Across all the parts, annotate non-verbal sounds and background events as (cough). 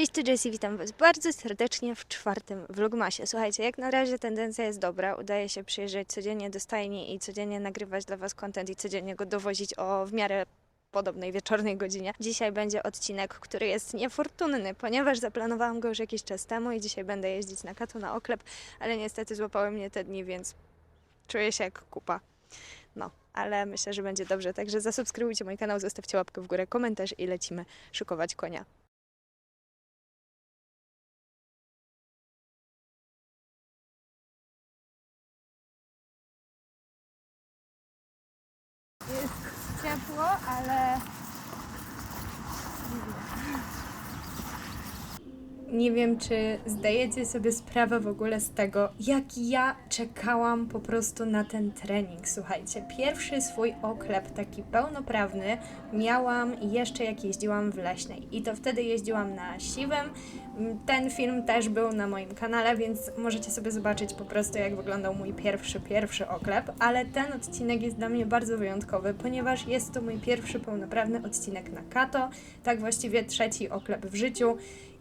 Cześć, tu Jessie, witam Was bardzo serdecznie w czwartym vlogmasie. Słuchajcie, jak na razie tendencja jest dobra, udaje się przyjeżdżać codziennie do stajni i codziennie nagrywać dla Was content i codziennie go dowozić o w miarę podobnej wieczornej godzinie. Dzisiaj będzie odcinek, który jest niefortunny, ponieważ zaplanowałam go już jakiś czas temu i dzisiaj będę jeździć na katu na oklep, ale niestety złapały mnie te dni, więc czuję się jak kupa. No, ale myślę, że będzie dobrze, także zasubskrybujcie mój kanał, zostawcie łapkę w górę, komentarz i lecimy szykować konia. Jest ciepło, ale. Nie wiem, czy zdajecie sobie sprawę w ogóle z tego, jak ja czekałam po prostu na ten trening. Słuchajcie, pierwszy swój oklep taki pełnoprawny miałam jeszcze jak jeździłam w leśnej. I to wtedy jeździłam na siwym. Ten film też był na moim kanale, więc możecie sobie zobaczyć po prostu, jak wyglądał mój pierwszy, pierwszy oklep. Ale ten odcinek jest dla mnie bardzo wyjątkowy, ponieważ jest to mój pierwszy pełnoprawny odcinek na Kato. Tak właściwie trzeci oklep w życiu.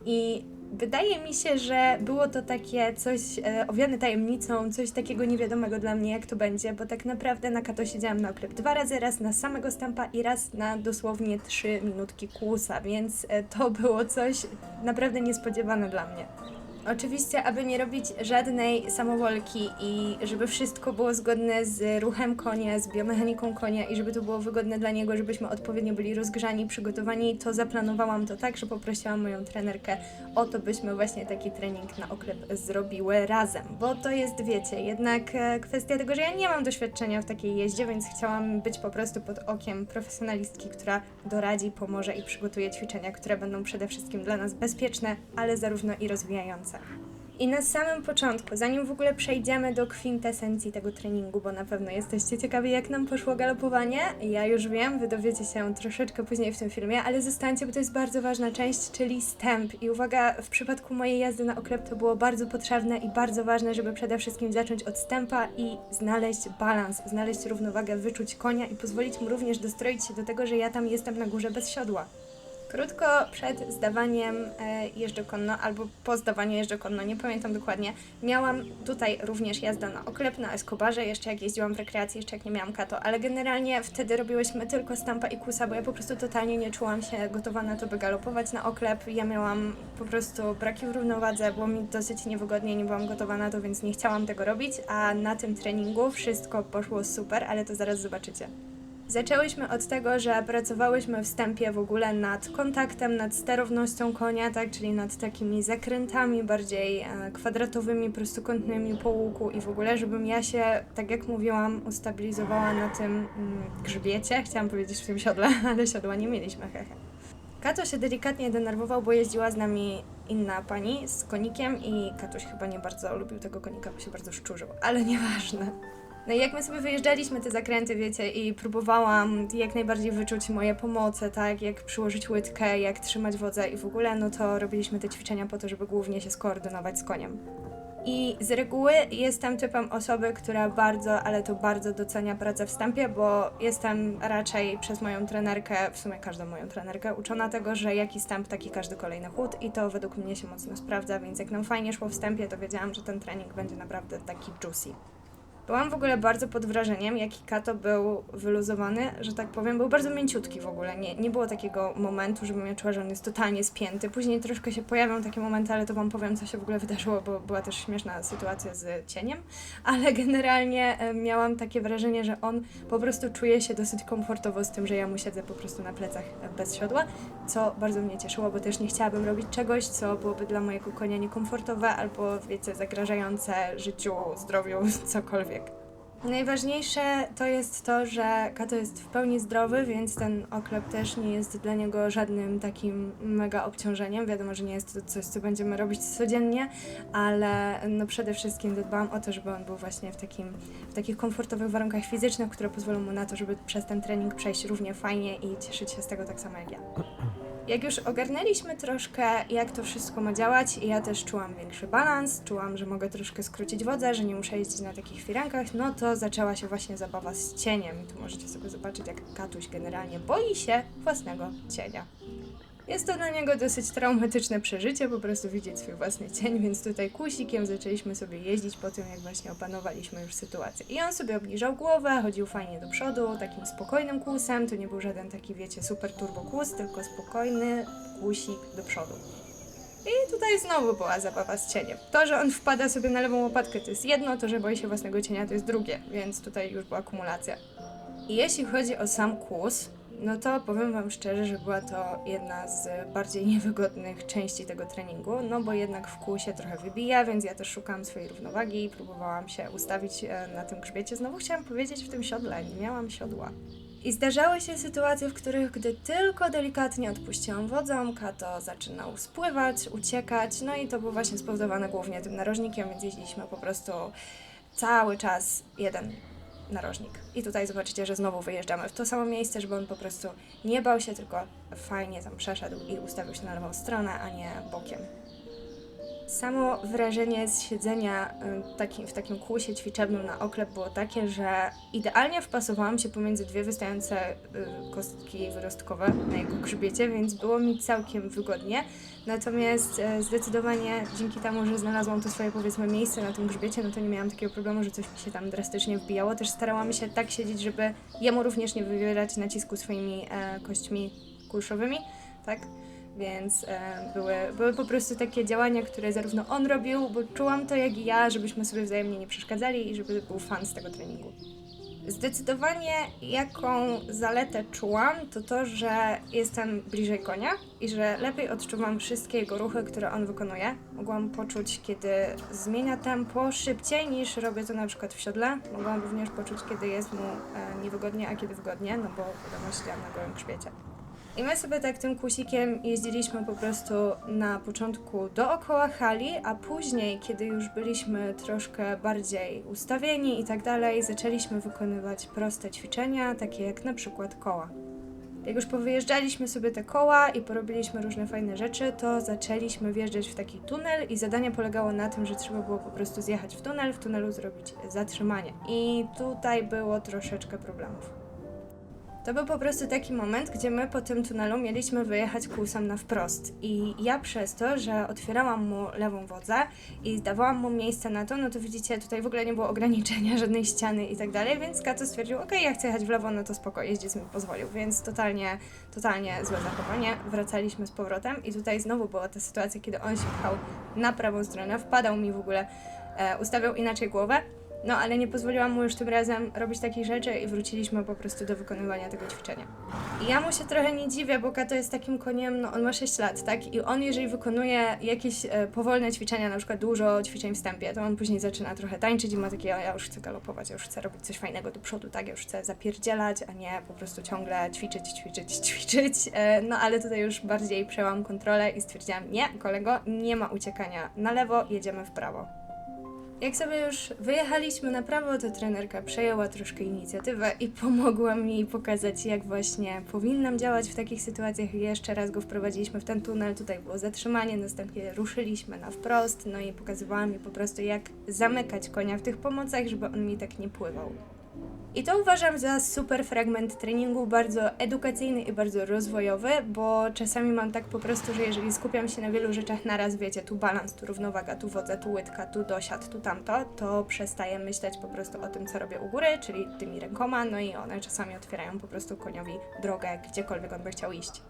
I wydaje mi się, że było to takie coś e, owiane tajemnicą, coś takiego niewiadomego dla mnie, jak to będzie, bo tak naprawdę na Kato siedziałam na oklep dwa razy, raz na samego stampa i raz na dosłownie trzy minutki kłusa, więc e, to było coś naprawdę niespodziewane dla mnie. Oczywiście, aby nie robić żadnej samowolki i żeby wszystko było zgodne z ruchem konia, z biomechaniką konia i żeby to było wygodne dla niego, żebyśmy odpowiednio byli rozgrzani, przygotowani, to zaplanowałam to tak, że poprosiłam moją trenerkę o to, byśmy właśnie taki trening na oklep zrobiły razem. Bo to jest, wiecie, jednak e, kwestia tego, że ja nie mam doświadczenia w takiej jeździe, więc chciałam być po prostu pod okiem profesjonalistki, która doradzi, pomoże i przygotuje ćwiczenia, które będą przede wszystkim dla nas bezpieczne, ale zarówno i rozwijające. I na samym początku, zanim w ogóle przejdziemy do kwintesencji tego treningu, bo na pewno jesteście ciekawi, jak nam poszło galopowanie, ja już wiem, wy dowiecie się troszeczkę później w tym filmie, ale zostańcie, bo to jest bardzo ważna część, czyli stęp. I uwaga, w przypadku mojej jazdy na oklep to było bardzo potrzebne i bardzo ważne, żeby przede wszystkim zacząć od stępa i znaleźć balans, znaleźć równowagę, wyczuć konia i pozwolić mu również dostroić się do tego, że ja tam jestem na górze bez siodła. Krótko przed zdawaniem e, jeżdżokonno albo po zdawaniu jeżdżokonno, nie pamiętam dokładnie, miałam tutaj również jazdę na oklep, na Escobarze, jeszcze jak jeździłam w rekreacji, jeszcze jak nie miałam kato, ale generalnie wtedy robiłyśmy tylko stampa i kusa, bo ja po prostu totalnie nie czułam się gotowa na to, by galopować na oklep. Ja miałam po prostu braki w równowadze, było mi dosyć niewygodnie, nie byłam gotowa na to, więc nie chciałam tego robić, a na tym treningu wszystko poszło super, ale to zaraz zobaczycie. Zaczęłyśmy od tego, że pracowałyśmy wstępie w ogóle nad kontaktem, nad sterownością konia, tak, czyli nad takimi zakrętami bardziej e, kwadratowymi, prostokątnymi po łuku i w ogóle, żebym ja się, tak jak mówiłam, ustabilizowała na tym mm, grzbiecie, chciałam powiedzieć w tym siodle, (laughs) ale siodła nie mieliśmy, hehe. Kato się delikatnie denerwował, bo jeździła z nami inna pani z konikiem i Katuś chyba nie bardzo lubił tego konika, bo się bardzo szczurzył, ale nieważne. No i jak my sobie wyjeżdżaliśmy te zakręty, wiecie, i próbowałam jak najbardziej wyczuć moje pomoce, tak, jak przyłożyć łydkę, jak trzymać wodze i w ogóle, no to robiliśmy te ćwiczenia po to, żeby głównie się skoordynować z koniem. I z reguły jestem typem osoby, która bardzo, ale to bardzo docenia pracę w wstępie, bo jestem raczej przez moją trenerkę, w sumie każdą moją trenerkę, uczona tego, że jaki stęp, taki każdy kolejny chód i to według mnie się mocno sprawdza, więc jak nam fajnie szło w wstępie, to wiedziałam, że ten trening będzie naprawdę taki juicy. Byłam w ogóle bardzo pod wrażeniem, jaki Kato był wyluzowany, że tak powiem. Był bardzo mięciutki w ogóle. Nie, nie było takiego momentu, żebym ja czuła, że on jest totalnie spięty. Później troszkę się pojawią takie momenty, ale to Wam powiem, co się w ogóle wydarzyło, bo była też śmieszna sytuacja z cieniem. Ale (laughs) generalnie e, miałam takie wrażenie, że on po prostu czuje się dosyć komfortowo z tym, że ja mu siedzę po prostu na plecach bez siodła, co bardzo mnie cieszyło, bo też nie chciałabym robić czegoś, co byłoby dla mojego konia niekomfortowe albo, wiecie, zagrażające życiu, zdrowiu, (laughs) cokolwiek. Najważniejsze to jest to, że Kato jest w pełni zdrowy, więc ten oklep też nie jest dla niego żadnym takim mega obciążeniem. Wiadomo, że nie jest to coś, co będziemy robić codziennie, ale no przede wszystkim zadbałam o to, żeby on był właśnie w, takim, w takich komfortowych warunkach fizycznych, które pozwolą mu na to, żeby przez ten trening przejść równie fajnie i cieszyć się z tego tak samo jak ja. Jak już ogarnęliśmy troszkę, jak to wszystko ma działać, ja też czułam większy balans, czułam, że mogę troszkę skrócić wodę, że nie muszę jeździć na takich firankach, no to zaczęła się właśnie zabawa z cieniem. Tu możecie sobie zobaczyć, jak Katuś generalnie boi się własnego cienia. Jest to dla niego dosyć traumatyczne przeżycie, po prostu widzieć swój własny cień, więc tutaj kusikiem zaczęliśmy sobie jeździć po tym, jak właśnie opanowaliśmy już sytuację. I on sobie obniżał głowę, chodził fajnie do przodu, takim spokojnym kłusem, to nie był żaden taki, wiecie, super turbo kłus, tylko spokojny kłusik do przodu. I tutaj znowu była zabawa z cieniem. To, że on wpada sobie na lewą łopatkę to jest jedno, to, że boi się własnego cienia to jest drugie, więc tutaj już była akumulacja. I jeśli chodzi o sam kłus, no to powiem Wam szczerze, że była to jedna z bardziej (laughs) niewygodnych części tego treningu, no bo jednak w kłusie trochę wybija, więc ja też szukałam swojej równowagi i próbowałam się ustawić e, na tym grzbiecie. Znowu chciałam powiedzieć w tym siodle, nie miałam siodła. I zdarzały się sytuacje, w których gdy tylko delikatnie odpuściłam wodzonka, to zaczynał spływać, uciekać, no i to było właśnie spowodowane głównie tym narożnikiem, więc jeździliśmy po prostu cały czas jeden narożnik. I tutaj zobaczycie, że znowu wyjeżdżamy w to samo miejsce, żeby on po prostu nie bał się, tylko fajnie tam przeszedł i ustawił się na lewą stronę, a nie bokiem. Samo wrażenie z siedzenia y, takim, w takim kłusie ćwiczebnym na oklep było takie, że idealnie wpasowałam się pomiędzy dwie wystające y, kostki wyrostkowe na jego grzbiecie, więc było mi całkiem wygodnie. Natomiast e, zdecydowanie dzięki temu, że znalazłam to swoje powiedzmy miejsce na tym grzbiecie, no to nie miałam takiego problemu, że coś mi się tam drastycznie wbijało. Też starałam się tak siedzieć, żeby jemu również nie wywierać nacisku swoimi e, kośćmi kulszowymi, tak? Więc e, były, były po prostu takie działania, które zarówno on robił, bo czułam to jak i ja, żebyśmy sobie wzajemnie nie przeszkadzali i żeby był fan z tego treningu. Zdecydowanie jaką zaletę czułam, to to, że jestem bliżej konia i że lepiej odczuwam wszystkie jego ruchy, które on wykonuje. Mogłam poczuć, kiedy zmienia tempo szybciej niż robię to na przykład w siodle. Mogłam również poczuć, kiedy jest mu e, niewygodnie, a kiedy wygodnie, no bo wiadomo, siedziałam na gołym grzbiecie. I my sobie tak tym kusikiem jeździliśmy po prostu na początku dookoła hali, a później, kiedy już byliśmy troszkę bardziej ustawieni i tak dalej, zaczęliśmy wykonywać proste ćwiczenia, takie jak na przykład koła. Jak już powyjeżdżaliśmy sobie te koła i porobiliśmy różne fajne rzeczy, to zaczęliśmy wjeżdżać w taki tunel i zadanie polegało na tym, że trzeba było po prostu zjechać w tunel, w tunelu zrobić zatrzymanie. I tutaj było troszeczkę problemów. To był po prostu taki moment, gdzie my po tym tunelu mieliśmy wyjechać kłusem na wprost. I ja przez to, że otwierałam mu lewą wodzę i dawałam mu miejsce na to, no to widzicie, tutaj w ogóle nie było ograniczenia, (laughs) żadnej ściany i tak dalej, więc Kato stwierdził, okej, ja chcę jechać w lewo, no to spoko, jeździec mi pozwolił, więc totalnie, totalnie złe zachowanie. Wracaliśmy z powrotem i tutaj znowu była ta sytuacja, kiedy on się pchał na prawą stronę, wpadał mi w ogóle, e, ustawiał inaczej głowę, no ale nie pozwoliłam mu już tym razem robić takich rzeczy i wróciliśmy po prostu do wykonywania tego ćwiczenia. I ja mu się trochę nie dziwię, bo Kato jest takim koniem, no on ma 6 lat, tak? I on jeżeli wykonuje jakieś e, powolne ćwiczenia, na przykład dużo ćwiczeń w stępie, to on później zaczyna trochę tańczyć i ma takie, ja już chcę galopować, ja już chcę robić coś fajnego do przodu, tak? Ja już chcę zapierdzielać, a nie po prostu ciągle ćwiczyć, ćwiczyć, (laughs) ćwiczyć. E, no ale tutaj już bardziej przełam kontrolę i stwierdziłam, nie, kolego, nie ma uciekania na lewo, jedziemy w prawo. Jak sobie już wyjechaliśmy na prawo, to trenerka przejęła troszkę inicjatywę i pomogła mi pokazać, jak właśnie powinnam działać w takich sytuacjach. Jeszcze raz go wprowadziliśmy w ten tunel, tutaj było zatrzymanie, następnie ruszyliśmy na wprost, no i pokazywała mi po prostu, jak zamykać konia w tych pomocach, żeby on mi tak nie pływał. I to uważam za super fragment treningu, bardzo edukacyjny i bardzo rozwojowy, bo czasami mam tak po prostu, że jeżeli skupiam się na wielu rzeczach naraz, wiecie, tu balans, tu równowaga, tu wodza, tu łydka, tu dosiad, tu tamto, to przestaję myśleć po prostu o tym, co robię u góry, czyli tymi rękoma, no i one czasami otwierają po prostu koniowi drogę, gdziekolwiek on by chciał iść.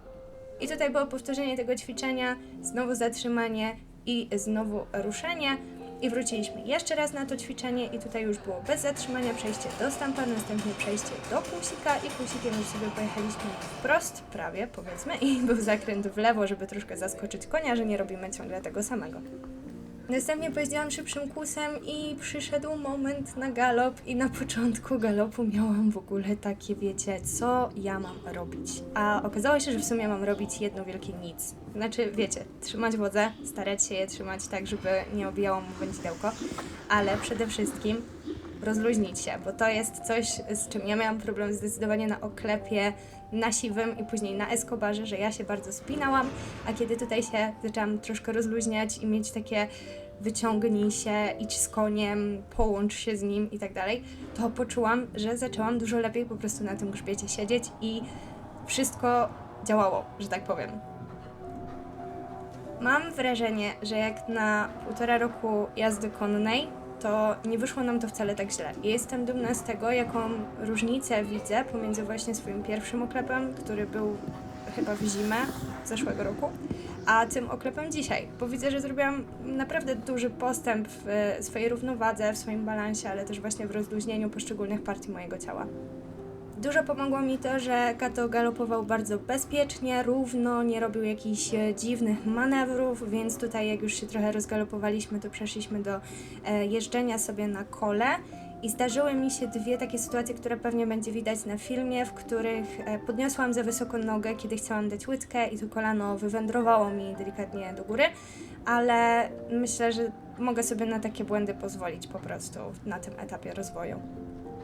I tutaj było powtórzenie tego ćwiczenia, znowu zatrzymanie i znowu ruszenie, i wróciliśmy jeszcze raz na to ćwiczenie i tutaj już było bez zatrzymania przejście do stampa, następnie przejście do kłusika i kłusikiem już sobie pojechaliśmy wprost, prawie powiedzmy, i był zakręt w lewo, żeby troszkę zaskoczyć konia, że nie robimy ciągle tego samego. Następnie pojeździłam szybszym kłusem i przyszedł moment na galop i na początku galopu miałam w ogóle takie, wiecie, co ja mam robić. A okazało się, że w sumie mam robić jedno wielkie nic. Znaczy, wiecie, trzymać wodze, starać się je trzymać tak, żeby nie obijało mu wędzidełko, ale przede wszystkim rozluźnić się, bo to jest coś, z czym ja miałam problem zdecydowanie na oklepie, na siwym i później na eskobarze, że ja się bardzo spinałam, a kiedy tutaj się zaczęłam troszkę rozluźniać i mieć takie wyciągnij się, idź z koniem, połącz się z nim i tak dalej, to poczułam, że zaczęłam dużo lepiej po prostu na tym grzbiecie siedzieć i wszystko działało, że tak powiem. Mam wrażenie, że jak na półtora roku jazdy konnej, to nie wyszło nam to wcale tak źle. Jestem dumna z tego, jaką różnicę widzę pomiędzy właśnie swoim pierwszym oklepem, który był chyba w zimę zeszłego roku, a tym oklepem dzisiaj, bo widzę, że zrobiłam naprawdę duży postęp w swojej równowadze, w swoim balansie, ale też właśnie w rozluźnieniu poszczególnych partii mojego ciała. Dużo pomogło mi to, że Kato galopował bardzo bezpiecznie, równo, nie robił jakichś e, dziwnych manewrów, więc tutaj jak już się trochę rozgalopowaliśmy, to przeszliśmy do e, jeżdżenia sobie na kole. I zdarzyły mi się dwie takie sytuacje, które pewnie będzie widać na filmie, w których e, podniosłam za wysoko nogę, kiedy chciałam dać łydkę i to kolano wywędrowało mi delikatnie do góry, ale myślę, że mogę sobie na takie błędy pozwolić po prostu na tym etapie rozwoju.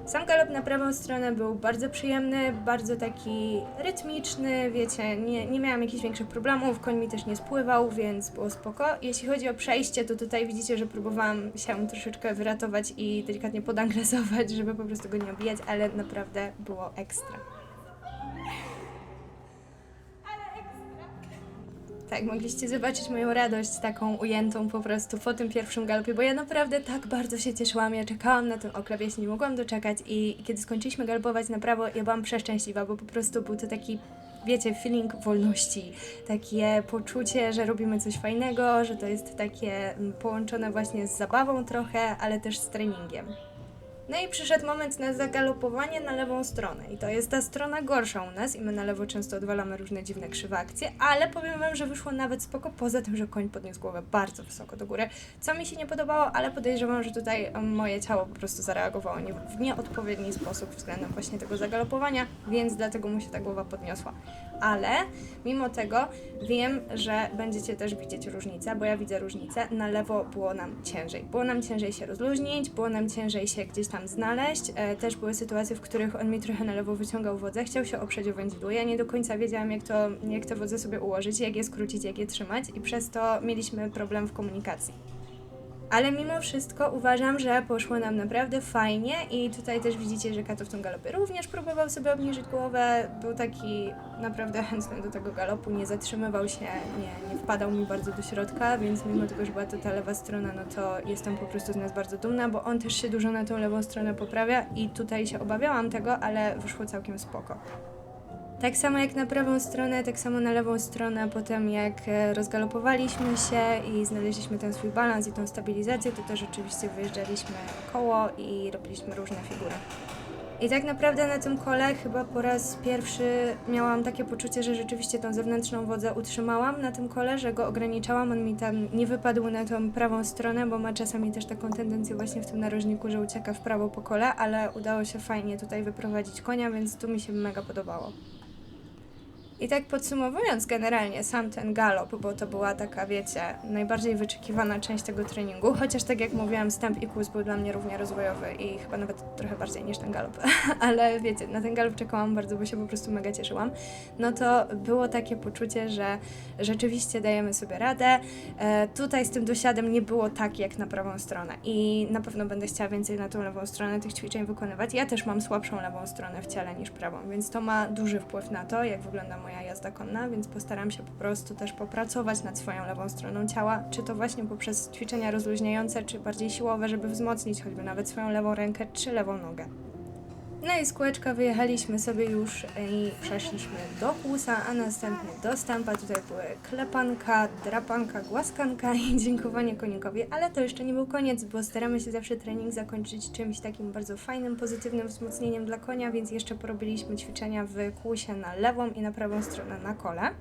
Sam galop na prawą stronę był bardzo przyjemny, bardzo taki rytmiczny, wiecie, nie, nie miałam jakichś większych problemów, koń mi też nie spływał, więc było spoko. Jeśli chodzi o przejście, to tutaj widzicie, że próbowałam się troszeczkę wyratować i delikatnie podangresować, żeby po prostu go nie obijać, ale naprawdę było ekstra. Tak, mogliście zobaczyć moją radość taką ujętą po prostu po tym pierwszym galopie, bo ja naprawdę tak bardzo się cieszyłam, ja czekałam na ten oklep, ja się nie mogłam doczekać i kiedy skończyliśmy galopować na prawo, ja byłam przeszczęśliwa, bo po prostu był to taki wiecie, feeling wolności, takie poczucie, że robimy coś fajnego, że to jest takie mm, połączone właśnie z zabawą trochę, ale też z treningiem. No i przyszedł moment na zagalopowanie na lewą stronę. I to jest ta strona gorsza u nas i my na lewo często odwalamy różne dziwne krzywe akcje, ale powiem Wam, że wyszło nawet spoko, poza tym, że koń podniósł głowę bardzo wysoko do góry, co mi się nie podobało, ale podejrzewam, że tutaj moje ciało po prostu zareagowało nie, w nieodpowiedni sposób względem właśnie tego zagalopowania, więc dlatego mu się ta głowa podniosła. Ale mimo tego wiem, że będziecie też widzieć różnicę, bo ja widzę różnicę. Na lewo było nam ciężej. Było nam ciężej się rozluźnić, było nam ciężej się gdzieś tam znaleźć. E, też były sytuacje, w których on mi trochę na lewo wyciągał wodę, chciał się oprzeć o wędźwiu. Ja nie do końca wiedziałam, jak, to, jak te wodze sobie ułożyć, jak je skrócić, jak je trzymać i przez to mieliśmy problem w komunikacji. Ale mimo wszystko uważam, że poszło nam naprawdę fajnie i tutaj też widzicie, że Kato w tym galopie również próbował sobie obniżyć głowę. Był taki naprawdę chętny do tego galopu, nie zatrzymywał się, nie, nie wpadał mi bardzo do środka, więc mimo tego, że była to ta lewa strona, no to jestem po prostu z nas bardzo dumna, bo on też się dużo na tą lewą stronę poprawia i tutaj się obawiałam tego, ale wyszło całkiem spoko. Tak samo jak na prawą stronę, tak samo na lewą stronę, potem jak e, rozgalopowaliśmy się i znaleźliśmy ten swój balans i tą stabilizację, to też oczywiście wyjeżdżaliśmy koło i robiliśmy różne figury. I tak naprawdę na tym kole chyba po raz pierwszy miałam takie poczucie, że rzeczywiście tą zewnętrzną wodzę utrzymałam na tym kole, że go ograniczałam, on mi tam nie wypadł na tą prawą stronę, bo ma czasami też taką tendencję właśnie w tym narożniku, że ucieka w prawo po kole, ale udało się fajnie tutaj wyprowadzić konia, więc tu mi się mega podobało. I tak podsumowując generalnie sam ten galop, bo to była taka, wiecie, najbardziej wyczekiwana część tego treningu, chociaż tak jak mówiłam, stęp i kłus był dla mnie równie rozwojowy i chyba nawet trochę bardziej niż ten galop, (laughs) ale wiecie, na ten galop czekałam bardzo, bo się po prostu mega cieszyłam, no to było takie poczucie, że rzeczywiście dajemy sobie radę. E, tutaj z tym dosiadem nie było tak jak na prawą stronę i na pewno będę chciała więcej na tą lewą stronę tych ćwiczeń wykonywać. Ja też mam słabszą lewą stronę w ciele niż prawą, więc to ma duży wpływ na to, jak wygląda moja jazda konna, więc postaram się po prostu też popracować nad swoją lewą stroną ciała, czy to właśnie poprzez ćwiczenia rozluźniające, czy bardziej siłowe, żeby wzmocnić choćby nawet swoją lewą rękę, czy lewą nogę. No i z kółeczka wyjechaliśmy sobie już i przeszliśmy do kłusa, a następnie do stampa. Tutaj były klepanka, drapanka, głaskanka i (laughs) dziękowanie konikowi, ale to jeszcze nie był koniec, bo staramy się zawsze trening zakończyć czymś takim bardzo fajnym, pozytywnym wzmocnieniem dla konia, więc jeszcze porobiliśmy ćwiczenia w kłusie na lewą i na prawą stronę na kole.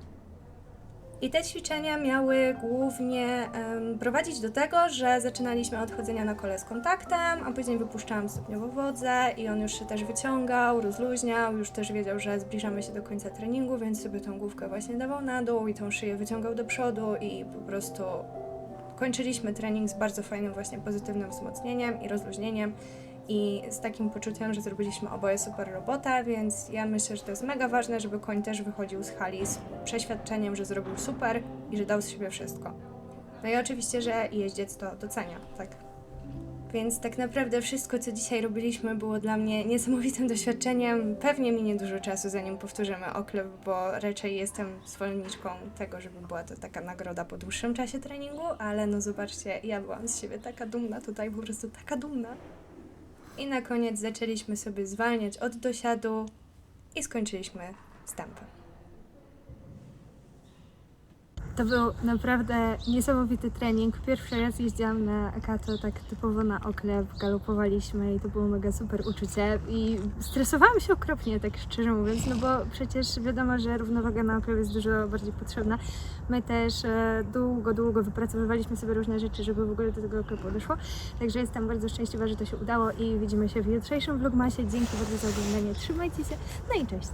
I te ćwiczenia miały głównie em, prowadzić do tego, że zaczynaliśmy od chodzenia na kole z kontaktem, a później wypuszczałam stopniowo wodze i on już się też wyciągał, rozluźniał, już też wiedział, że zbliżamy się do końca treningu, więc sobie tą główkę właśnie dawał na dół i tą szyję wyciągał do przodu i po prostu kończyliśmy trening z bardzo fajnym właśnie pozytywnym wzmocnieniem i rozluźnieniem i z takim poczuciem, że zrobiliśmy oboje super robotę, więc ja myślę, że to jest mega ważne, żeby koń też wychodził z hali z przeświadczeniem, że zrobił super i że dał z siebie wszystko. No i oczywiście, że jeździec to docenia, tak. Więc tak naprawdę wszystko, co dzisiaj robiliśmy, było dla mnie niesamowitym doświadczeniem. Pewnie minie dużo czasu, zanim powtórzymy oklep, bo raczej jestem zwolenniczką tego, żeby była to taka nagroda po dłuższym czasie treningu, ale no zobaczcie, ja byłam z siebie taka dumna tutaj, po prostu taka dumna. I na koniec zaczęliśmy sobie zwalniać od dosiadu i skończyliśmy stępem. To był naprawdę niesamowity trening. Pierwszy raz jeździłam na Kato tak typowo na oklep, galopowaliśmy i to było mega super uczucie i stresowałam się okropnie, tak szczerze mówiąc, no bo przecież wiadomo, że równowaga na oklep jest dużo bardziej potrzebna. My też e, długo, długo wypracowywaliśmy sobie różne rzeczy, żeby w ogóle do tego oklepu doszło, także jestem bardzo szczęśliwa, że to się udało i widzimy się w jutrzejszym vlogmasie. Dzięki bardzo za oglądanie, trzymajcie się, no i cześć!